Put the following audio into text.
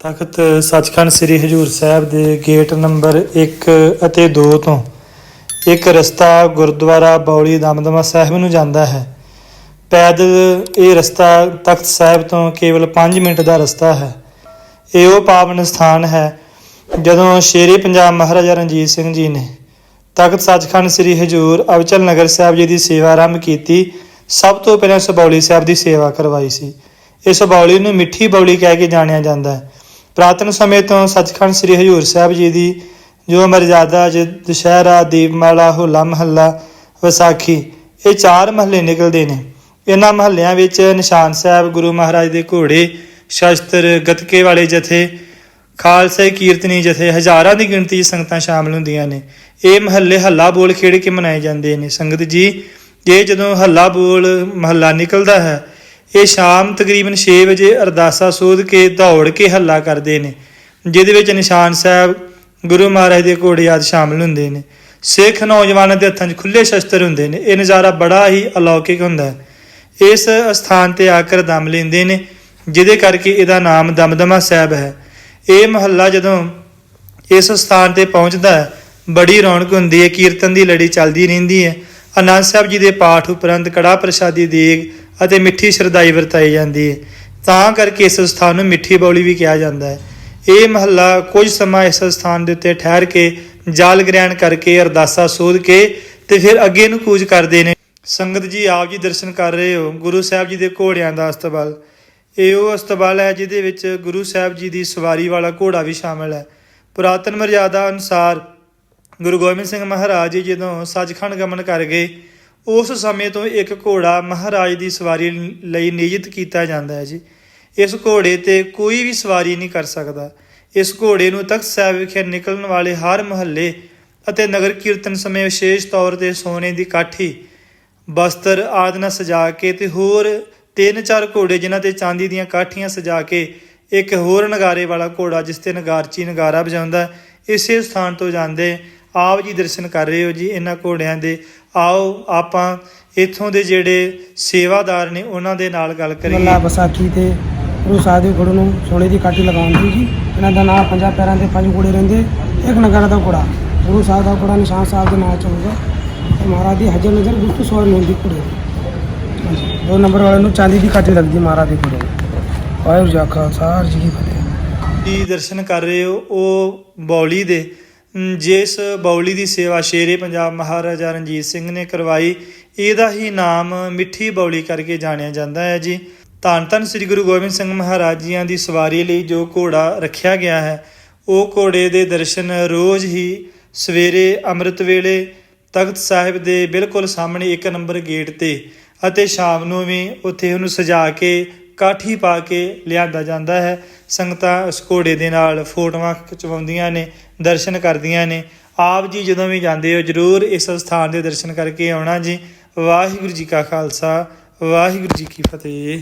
ਤਖਤ ਸੱਚਖੰਡ ਸ੍ਰੀ ਹਜੂਰ ਸਾਹਿਬ ਦੇ gate number 1 ਅਤੇ 2 ਤੋਂ ਇੱਕ ਰਸਤਾ ਗੁਰਦੁਆਰਾ ਬੌਲੀ ਦਮਦਮਾ ਸਾਹਿਬ ਨੂੰ ਜਾਂਦਾ ਹੈ। ਪੈਦਲ ਇਹ ਰਸਤਾ ਤਖਤ ਸਾਹਿਬ ਤੋਂ ਕੇਵਲ 5 ਮਿੰਟ ਦਾ ਰਸਤਾ ਹੈ। ਇਹ ਉਹ ਪਾਵਨ ਸਥਾਨ ਹੈ ਜਦੋਂ ਸ਼ੇਰੇ ਪੰਜਾਬ ਮਹਾਰਾਜਾ ਰਣਜੀਤ ਸਿੰਘ ਜੀ ਨੇ ਤਖਤ ਸੱਚਖੰਡ ਸ੍ਰੀ ਹਜੂਰ ਅਵਚਲ ਨਗਰ ਸਾਹਿਬ ਜੀ ਦੀ ਸੇਵਾ ਆਰੰਭ ਕੀਤੀ, ਸਭ ਤੋਂ ਪਹਿਲਾਂ ਸਬੌਲੀ ਸਾਹਿਬ ਦੀ ਸੇਵਾ ਕਰਵਾਈ ਸੀ। ਇਸ ਬੌਲੀ ਨੂੰ ਮਿੱਠੀ ਬੌਲੀ ਕਹਿ ਕੇ ਜਾਣਿਆ ਜਾਂਦਾ ਹੈ। ਪ੍ਰਾਤਨ ਸਮੇਂ ਤੋਂ ਸੱਚਖੰਡ ਸ੍ਰੀ ਹਜੂਰ ਸਾਹਿਬ ਜੀ ਦੀ ਜੋ ਮਰਜ਼ਾਦਾ ਜ ਦੁਸ਼ਹਿਰਾ, ਦੀਪਮਾਲਾ, ਹੋਲਾ ਮਹੱਲਾ, ਵਿਸਾਖੀ, ਇਹ ਚਾਰ ਮਹੱਲੇ ਨਿਕਲਦੇ ਨੇ। ਇਹਨਾਂ ਮਹੱਲਿਆਂ ਵਿੱਚ ਨਿਸ਼ਾਨ ਸਾਹਿਬ, ਗੁਰੂ ਮਹਾਰਾਜ ਦੇ ਘੋੜੇ, ਸ਼ਸਤਰ, ਗਤਕੇ ਵਾਲੇ ਜਥੇ, ਖਾਲਸੇ ਕੀਰਤਨੀ ਜਥੇ, ਹਜ਼ਾਰਾਂ ਦੀ ਗਿਣਤੀ 'ਚ ਸੰਗਤਾਂ ਸ਼ਾਮਲ ਹੁੰਦੀਆਂ ਨੇ। ਇਹ ਮਹੱਲੇ ਹੱਲਾ ਬੋਲ ਖੇਡ ਕੇ ਮਨਾਏ ਜਾਂਦੇ ਨੇ। ਸੰਗਤ ਜੀ, ਇਹ ਜਦੋਂ ਹੱਲਾ ਬੋਲ ਮਹੱਲਾ ਨਿਕਲਦਾ ਹੈ ਇਹ ਸ਼ਾਮ ਤਕਰੀਬਨ 6 ਵਜੇ ਅਰਦਾਸਾ ਸੋਧ ਕੇ ਦੌੜ ਕੇ ਹੱਲਾ ਕਰਦੇ ਨੇ, ਜਿਹਦੇ ਵਿੱਚ ਨਿਸ਼ਾਨ ਸਾਹਿਬ, ਗੁਰੂ ਮਹਾਰਾਜ ਦੇ ਘੋੜੇ ਆਦਿ ਸ਼ਾਮਲ ਹੁੰਦੇ ਨੇ। ਸਿੱਖ ਨੌਜਵਾਨਾਂ ਦੇ ਹੱਥਾਂ 'ਚ ਖੁੱਲੇ ਸ਼ਸਤਰ ਹੁੰਦੇ ਨੇ। ਇਹ ਨਜ਼ਾਰਾ ਬੜਾ ਹੀ ਅਲੌਕਿਕ ਹੁੰਦਾ ਹੈ। ਇਸ ਸਥਾਨ ਤੇ ਆ ਕੇ ਦਮ ਲੈਂਦੇ ਨੇ, ਜਿਹਦੇ ਕਰਕੇ ਇਹਦਾ ਨਾਮ ਦਮਦਮਾ ਸਾਹਿਬ ਹੈ। ਇਹ ਮਹੱਲਾ ਜਦੋਂ ਇਸ ਸਥਾਨ ਤੇ ਪਹੁੰਚਦਾ ਹੈ, ਬੜੀ ਰੌਣਕ ਹੁੰਦੀ ਹੈ, ਕੀਰਤਨ ਦੀ ਲੜੀ ਚੱਲਦੀ ਰਹਿੰਦੀ ਹੈ। ਅਨੰਦ ਸਾਹਿਬ ਜੀ ਦੇ ਪਾਠ ਉਪਰੰਤ ਕੜਾ ਪ੍ਰਸ਼ਾਦੀ ਦੇਗ ਅਤੇ ਮਿੱਠੀ ਸ਼ਰਧਾਈ ਵਰਤਾਈ ਜਾਂਦੀ ਹੈ। ਤਾਂ ਕਰਕੇ ਇਸ ਸਥਾਨ ਨੂੰ ਮਿੱਠੀ ਬੌਲੀ ਵੀ ਕਿਹਾ ਜਾਂਦਾ ਹੈ। ਇਹ ਮਹੱਲਾ ਕੁਝ ਸਮਾਂ ਇਸ ਸਥਾਨ ਦੇ ਉੱਤੇ ਠਹਿਰ ਕੇ ਜਾਲ ਗ੍ਰਹਿਣ ਕਰਕੇ ਅਰਦਾਸਾ ਸੋਧ ਕੇ ਤੇ ਫਿਰ ਅੱਗੇ ਨੂੰ ਕੂਚ ਕਰਦੇ ਨੇ। ਸੰਗਤ ਜੀ, ਆਪ ਜੀ ਦਰਸ਼ਨ ਕਰ ਰਹੇ ਹੋ। ਗੁਰੂ ਸਾਹਿਬ ਜੀ ਦੇ ਘੋੜਿਆਂ ਦਾ ਅਸਤਬਲ। ਇਹ ਉਹ ਅਸਤਬਲ ਹੈ ਜਿਹਦੇ ਵਿੱਚ ਗੁਰੂ ਸਾਹਿਬ ਜੀ ਦੀ ਸਵਾਰੀ ਵਾਲਾ ਘੋੜਾ ਵੀ ਸ਼ਾਮਲ ਹੈ। ਪੁਰਾਤਨ ਮਰਿਆਦਾ ਅਨੁਸਾਰ ਗੁਰੂ ਗੋਬਿੰਦ ਸਿੰਘ ਮਹਾਰਾਜ ਜੀ ਜਦੋਂ ਸੱਚਖੰਡ ਗਮਨ ਕਰ ਗਏ ਉਸ ਸਮੇਂ ਤੋਂ ਇੱਕ ਘੋੜਾ ਮਹਾਰਾਜ ਦੀ ਸਵਾਰੀ ਲਈ ਨਿਯਤ ਕੀਤਾ ਜਾਂਦਾ ਹੈ ਜੀ। ਇਸ ਘੋੜੇ ਤੇ ਕੋਈ ਵੀ ਸਵਾਰੀ ਨਹੀਂ ਕਰ ਸਕਦਾ। ਇਸ ਘੋੜੇ ਨੂੰ ਤਖਤ ਸਾਹਿਬ ਵਿਖੇ ਨਿਕਲਣ ਵਾਲੇ ਹਰ ਮਹੱਲੇ ਅਤੇ ਨਗਰ ਕੀਰਤਨ ਸਮੇਂ ਵਿਸ਼ੇਸ਼ ਤੌਰ ਤੇ ਸੋਨੇ ਦੀ ਕਾਠੀ, ਬਸਤਰ ਆਦਿ ਨਾਲ ਸਜਾ ਕੇ ਤੇ ਹੋਰ ਤਿੰਨ ਚਾਰ ਘੋੜੇ ਜਿਨ੍ਹਾਂ ਤੇ ਚਾਂਦੀ ਦੀਆਂ ਕਾਠੀਆਂ ਸਜਾ ਕੇ ਇੱਕ ਹੋਰ ਨਗਾਰੇ ਵਾਲਾ ਘੋੜਾ ਜਿਸ ਤੇ ਨਗਾਰਚੀ ਨਗਾਰਾ ਵਜਾਉਂਦਾ, ਇਸੇ ਸਥਾਨ ਤੋਂ ਜਾਂਦੇ ਆਪ ਜੀ ਦਰਸ਼ਨ ਕਰ ਰਹੇ ਹੋ ਜੀ। ਇਹਨਾਂ ਘੋੜਿਆਂ ਦੇ ਆਓ ਆਪਾਂ ਇੱਥੋਂ ਦੇ ਜਿਹੜੇ ਸੇਵਾਦਾਰ ਨੇ ਉਹਨਾਂ ਦੇ ਨਾਲ ਗੱਲ ਕਰੀਏ। ਮੱਲਾ ਵਿਸਾਖੀ ਤੇ ਗੁਰੂ ਸਾਹਿਬ ਦੇ ਘੋੜੇ ਨੂੰ ਸੋਨੇ ਦੀ ਕਾਠੀ ਲਗਾਉਂਦੀ ਜੀ। ਇਹਨਾਂ ਦਾ ਨਾਮ ਪੰਜਾਂ ਪੈਰਾਂ ਦੇ ਪੰਜ ਘੋੜੇ ਰਹਿੰਦੇ ਇੱਕ ਨਗਰ ਦਾ ਘੋੜਾ। ਗੁਰੂ ਸਾਹਿਬ ਦਾ ਘੋੜਾ ਨਿਸ਼ਾਨ ਸਾਹਿਬ ਦੇ ਨਾਲ ਚੱਲੂਗਾ ਤੇ ਮਹਾਰਾਜ ਦੀ ਹਜਰ ਨਜ਼ਰ ਗੁੱਟ ਸਵਾਰੀ ਹੁੰਦੀ ਘੋੜੇ ਦੀ। ਨੰਬਰ ਵਾਲੇ ਨੂੰ ਚਾਂਦੀ ਦੀ ਕਾਠੀ ਲੱਗਦੀ ਮਹਾਰਾਜ ਦੇ ਨੂੰ ਵਾਹਿਗੁਰੂ ਜੀ ਕਾ ਖਾਲਸਾ ਜੀ ਕੀ ਫਤਿਹ। ਦਰਸ਼ਨ ਕਰ ਰਹੇ ਹੋ ਉਹ ਬੌਲੀ ਦੇ ਜਿਸ ਬੌਲੀ ਦੀ ਸੇਵਾ ਸ਼ੇਰੇ ਪੰਜਾਬ ਮਹਾਰਾਜਾ ਰਣਜੀਤ ਸਿੰਘ ਨੇ ਕਰਵਾਈ, ਇਹਦਾ ਹੀ ਨਾਮ ਮਿੱਠੀ ਬੌਲੀ ਕਰਕੇ ਜਾਣਿਆ ਜਾਂਦਾ ਹੈ ਜੀ। ਧੰਨ ਧੰਨ ਸ੍ਰੀ ਗੁਰੂ ਗੋਬਿੰਦ ਸਿੰਘ ਮਹਾਰਾਜ ਜੀਆਂ ਦੀ ਸਵਾਰੀ ਲਈ ਜੋ ਘੋੜਾ ਰੱਖਿਆ ਗਿਆ ਹੈ, ਉਹ ਘੋੜੇ ਦੇ ਦਰਸ਼ਨ ਰੋਜ਼ ਹੀ ਸਵੇਰੇ ਅੰਮ੍ਰਿਤ ਵੇਲੇ ਤਖਤ ਸਾਹਿਬ ਦੇ ਬਿਲਕੁਲ ਸਾਹਮਣੇ ਇੱਕ ਨੰਬਰ ਗੇਟ ਤੇ ਅਤੇ ਸ਼ਾਮ ਨੂੰ ਵੀ ਉੱਥੇ ਉਹਨੂੰ ਸਜਾ ਕੇ ਕਾਠੀ ਪਾ ਕੇ ਲਿਆਂਦਾ ਜਾਂਦਾ ਹੈ। ਸੰਗਤਾਂ ਉਸ ਘੋੜੇ ਦੇ ਨਾਲ ਫੋਟੋਆਂ ਖਿਚਵਾਉਂਦੀਆਂ ਨੇ, ਦਰਸ਼ਨ ਕਰਦੀਆਂ ਨੇ। ਆਪ ਜੀ ਜਦੋਂ ਵੀ ਜਾਂਦੇ ਹੋ, ਜਰੂਰ ਇਸ ਸਥਾਨ ਦੇ ਦਰਸ਼ਨ ਕਰਕੇ ਆਉਣਾ ਜੀ। ਵਾਹਿਗੁਰੂ ਜੀ ਕਾ ਖਾਲਸਾ, ਵਾਹਿਗੁਰੂ ਜੀ ਕੀ ਫਤਿਹ।